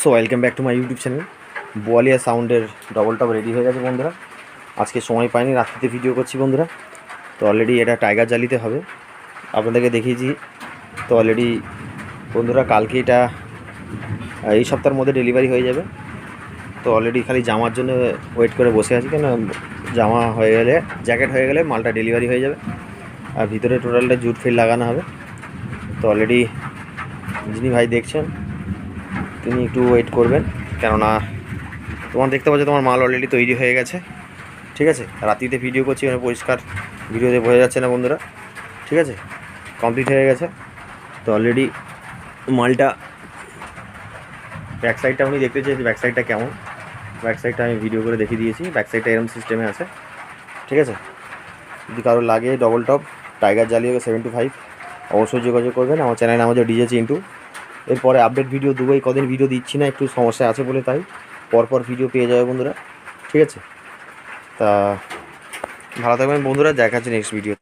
So welcome back to my YouTube channel Boalia সাউন্ডের double top ready হয়ে গেছে বন্ধুরা। আজকে সময় পাইনি, রাত্রিতে ভিডিও করছি বন্ধুরা। তো অলরেডি এটা টাইগার জালিতে হবে। আপনাদেরকে দেখিয়েছি, তো অলরেডি বন্ধুরা কালকে এটা এই সপ্তাহের মধ্যে ডেলিভারি হয়ে যাবে। তো অলরেডি খালি জামার জন্য ওয়েট করে বসে আছি, কেন জামা হয়ে গেলে জ্যাকেট হয়ে গেলে মালটা ডেলিভারি হয়ে যাবে। আর ভিতরে টোটালটা জুট ফিল লাগানো হবে। তো অলরেডি যিনি ভাই দেখছেন তিনি একটু ওয়েট করবেন, কেননা তোমার দেখতে পাচ্ছ তোমার মাল অলরেডি তৈরি হয়ে গেছে, ঠিক আছে? রাত্রিতে ভিডিও করছি মানে পরিষ্কার ভিডিওতে বোঝা যাচ্ছে না বন্ধুরা, ঠিক আছে? কমপ্লিট হয়ে গেছে, তো অলরেডি মালটা ব্যাক সাইডটা উনি দেখতে চেয়েছি ব্যাক সাইডটা কেমন? ব্যাক সাইডটা আমি ভিডিও করে দেখিয়ে দিয়েছি ব্যাক সাইডটা এরম সিস্টেমে আছে, ঠিক আছে? যদি কারও লাগে ডবল টপ টাইগার জ্বালিয়ে সেভেন টু ফাইভ অবশ্যই যোগাযোগ করবেন, আমার চ্যানেল হচ্ছে ডিজে চিন্টু এরপরে আপডেট ভিডিও দুবাই কদিন ভিডিও দিচ্ছি না, একটু সমস্যা আছে বলে তাই। পরপর ভিডিও পেয়ে যাবে বন্ধুরা, ঠিক আছে? তা, ভালো থাকবেন বন্ধুরা, দেখা যাচ্ছে নেক্সট ভিডিও